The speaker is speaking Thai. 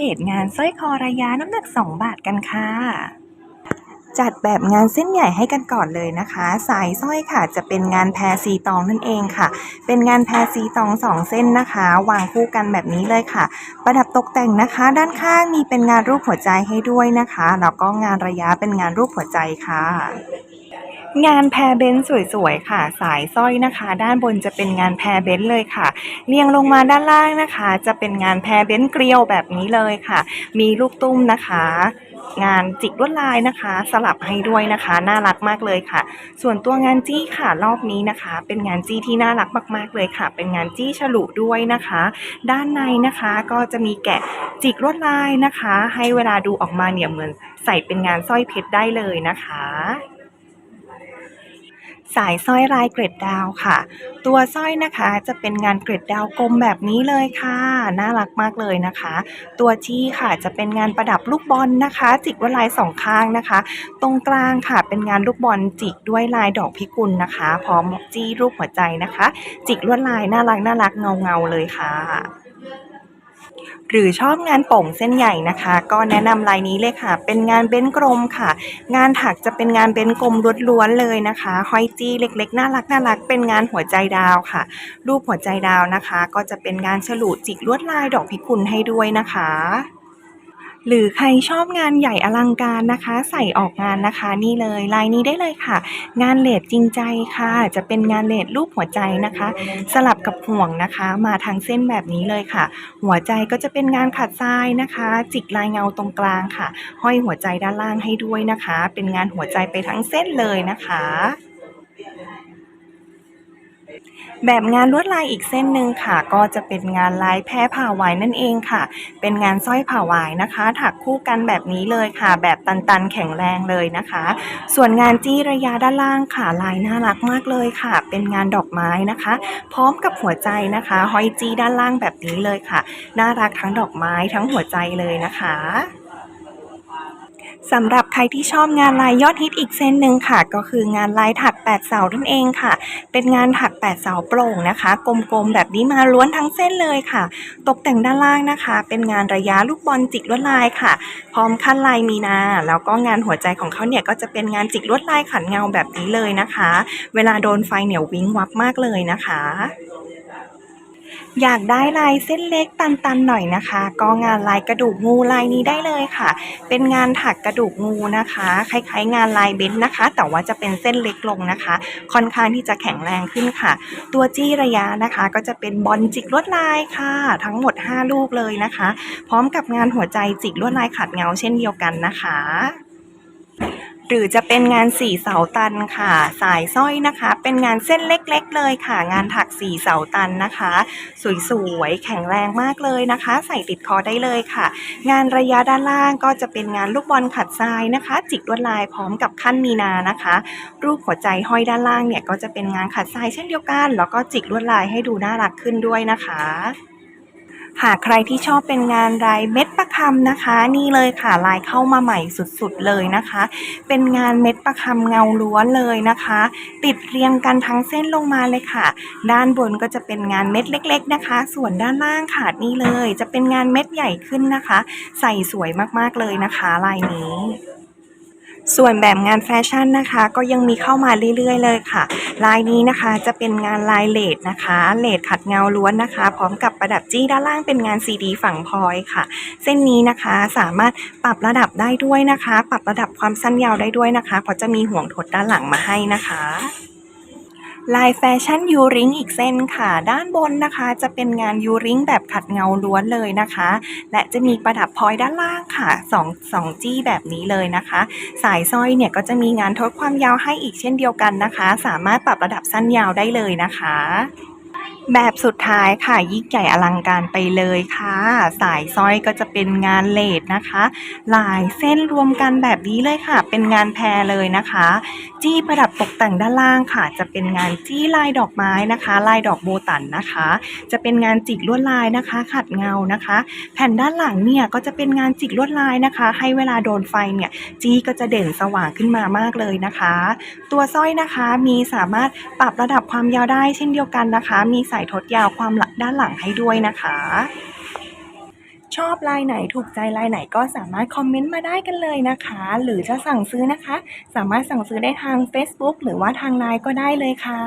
เดตงานสร้อยคอระยะน้ำหนัก 2 บาทกันค่ะ จัดแบบงานเส้นใหญ่ให้กันก่อนเลยนะคะ สายสร้อยค่ะจะเป็นงานแพรสีตองนั่นเองค่ะ เป็นงานแพรสีตองสองเส้นนะคะ วางคู่กันแบบนี้เลยค่ะ ประดับตกแต่งนะคะ ด้านข้างมีเป็นงานรูปหัวใจให้ด้วยนะคะแล้วก็งานระยะเป็นงานรูปหัวใจค่ะ งานแพรเบนสวยๆค่ะ สายสร้อยนะคะ ด้านบนจะเป็นงานแพรเบนเลยค่ะเรียงลงมาด้านล่างนะคะ จะเป็นงานแพรเบนเกลียวแบบนี้เลยค่ะ มีลูกตุ้มนะคะ งานจิกลวดลายนะคะ สลับให้ด้วยนะคะ น่ารักมากเลยค่ะ ส่วนตัวงานจี้ค่ะรอบนี้นะคะ เป็นงานจี้ที่น่ารักมากๆเลยค่ะ เป็นงานจี้ฉลุด้วยนะคะ ด้านในนะคะก็จะมีแกะจิกลวดลายนะคะ ให้เวลาดูออกมาเนี่ยเหมือนใส่เป็นงานสร้อยเพชรได้เลยนะคะ สายสร้อยลายเกร็ดดาวค่ะ ตัวสร้อยนะคะจะเป็นงานเกร็ดดาวกลมแบบนี้เลยค่ะ น่ารักมากเลยนะคะ ตัวจี้ค่ะจะเป็นงานประดับลูกบอลนะคะ จิกด้วยลายสองข้างนะคะ ตรงกลางค่ะเป็นงานลูกบอลจิกด้วยลายดอกพิกุลนะคะ พร้อมจี้รูปหัวใจนะคะ จิกลวดลายน่ารักน่ารักเงาเงาเลยค่ะ หรือชอบงานโป่งเส้นใหญ่นะคะ ก็แนะนำลายนี้เลยค่ะ เป็นงานเบ้นกลมค่ะ งานถักจะเป็นงานเบ้นกลมล้วนๆเลยนะคะห้อยจี้เล็กๆน่ารักน่ารักเป็นงานหัวใจดาวค่ะ รูปหัวใจดาวนะคะ ก็จะเป็นงานฉลุจิกลวดลายดอกพิกุลให้ด้วยนะคะ หรือใครชอบงานใหญ่อลังการนะคะ ใส่ออกงานนะคะ นี่เลยลายนี้ได้เลยค่ะ งานเลดจริงใจค่ะ จะเป็นงานเลดรูปหัวใจนะคะ สลับกับห่วงนะคะ มาทางเส้นแบบนี้เลยค่ะ หัวใจก็จะเป็นงานขัดทรายนะคะ จิกลายเงาตรงกลางค่ะ ห้อยหัวใจด้านล่างให้ด้วยนะคะ เป็นงานหัวใจไปทั้งเส้นเลยนะคะ แบบงานลวดลายอีกเส้นหนึ่งค่ะ ก็จะเป็นงานลายแพรผ่าวายนั่นเองค่ะ เป็นงานสร้อยผ่าวายนะคะ ถักคู่กันแบบนี้เลยค่ะ แบบตันๆแข็งแรงเลยนะคะ ส่วนงานจี้ระยะด้านล่างค่ะ ลายน่ารักมากเลยค่ะ เป็นงานดอกไม้นะคะ พร้อมกับหัวใจนะคะห้อยจี้ด้านล่างแบบนี้เลยค่ะ น่ารักทั้งดอกไม้ทั้งหัวใจเลยนะคะ สำหรับใครที่ชอบงานลายยอดฮิตอีกเส้นหนึ่งค่ะ ก็คืองานลายถัก8เสานั่นเองค่ะ เป็นงานถัก8เสาโปร่งนะคะ กลมๆแบบนี้มาล้วนทั้งเส้นเลยค่ะ ตกแต่งด้านล่างนะคะ เป็นงานระยะลูกบอลจิกลวดลายค่ะ พร้อมขั้นลายมีนา แล้วก็งานหัวใจของเขาเนี่ยก็จะเป็นงานจิกลวดลายขันเงาแบบนี้เลยนะคะ เวลาโดนไฟเหนียววิ้งวับมากเลยนะคะ อยากได้ลายเส้นเล็กตันๆหน่อยนะคะ ก็งานลายกระดูกงูลายนี้ได้เลยค่ะ เป็นงานถักกระดูกงูนะคะ คล้ายๆ งานลายเบนนะคะ แต่ว่าจะเป็นเส้นเล็กลงนะคะ ค่อนข้างที่จะแข็งแรงขึ้นค่ะ ตัวจี้ระยะนะคะ ก็จะเป็นบอลจิกลวดลายค่ะ ทั้งหมด 5 ลูกเลยนะคะ พร้อมกับงานหัวใจจิกลวดลายขัดเงาเช่นเดียวกันนะคะ หรือจะเป็นงานสี่เสาตันค่ะ สายสร้อยนะคะ เป็นงานเส้นเล็กๆ เลยค่ะ งานถักสี่เสาตันนะคะ สวยๆแข็งแรงมากเลยนะคะ ใส่ติดคอได้เลยค่ะ งานระยะด้านล่างก็จะเป็นงานลูกบอลขัดทรายนะคะ จิกลวดลายพร้อมกับขั้นมีนานะคะ รูปหัวใจห้อยด้านล่างเนี่ยก็จะเป็นงานขัดทรายเช่นเดียวกัน แล้วก็จิกลวดลายให้ดูน่ารักขึ้นด้วยนะคะ หากใครที่ชอบเป็นงานลายเม็ดประคำนะคะ นี่เลยค่ะลายเข้ามาใหม่สุดๆเลยนะคะ เป็นงานเม็ดประคำเงาล้วนเลยนะคะ ติดเรียงกันทั้งเส้นลงมาเลยค่ะ ด้านบนก็จะเป็นงานเม็ดเล็ก ๆนะคะ ส่วนด้านล่างค่ะนี่เลย จะเป็นงานเม็ดใหญ่ขึ้นนะคะ ใส่สวยมากๆเลยนะคะ ลายนี้ ส่วนแบบงานแฟชั่นนะคะ ก็ยังมีเข้ามาเรื่อยๆ เลยค่ะ ลายนี้นะคะจะเป็นงานลายเลดนะคะเลดขัดเงาล้วนนะคะ พร้อมกับประดับจี้ด้านล่างเป็นงานซีดีฝั่งพลอยค่ะ เส้นนี้นะคะสามารถปรับระดับได้ด้วยนะคะ ปรับระดับความสั้นยาวได้ด้วยนะคะเพราะจะมีห่วงถดด้านหลังมาให้นะคะ ลายแฟชั่นยูริงอีกเส้นค่ะ ด้านบนนะคะ จะเป็นงานยูริงแบบขัดเงาล้วนเลยนะคะ และจะมีประดับพลอยด้านล่างค่ะสองสองจี้แบบนี้เลยนะคะ สายสร้อยเนี่ยก็จะมีงานทดความยาวให้อีกเช่นเดียวกันนะคะ สามารถปรับระดับสั้นยาวได้เลยนะคะ แบบสุดท้ายค่ะยิ่งใหญ่อลังการไปเลยค่ะ สายสร้อยก็จะเป็นงานเลดนะคะ หลายเส้นรวมกันแบบนี้เลยค่ะ เป็นงานแพรเลยนะคะ จี้ประดับตกแต่งด้านล่างค่ะ จะเป็นงานจี้ลายดอกไม้นะคะ ลายดอกโบตันนะคะ จะเป็นงานจิกลวดลายนะคะ ขัดเงานะคะ แผ่นด้านหลังเนี่ยก็จะเป็นงานจิกลวดลายนะคะ ให้เวลาโดนไฟเนี่ยจี้ก็จะเด่นสว่างขึ้นมามากเลยนะคะ ตัวสร้อยนะคะมีสามารถปรับระดับความยาวได้เช่นเดียวกันนะคะ มีสส่ทดยาวความหลักด้านหลังให้ด้วยนะคะ ชอบลายไหนถูกใจลายไหนก็สามารถคอมเมนต์มาได้กันเลยนะคะ หรือจะสั่งซื้อนะคะ สามารถสั่งซื้อได้ทาง Facebook หรือว่าทางไลน์ก็ได้เลยค่ะ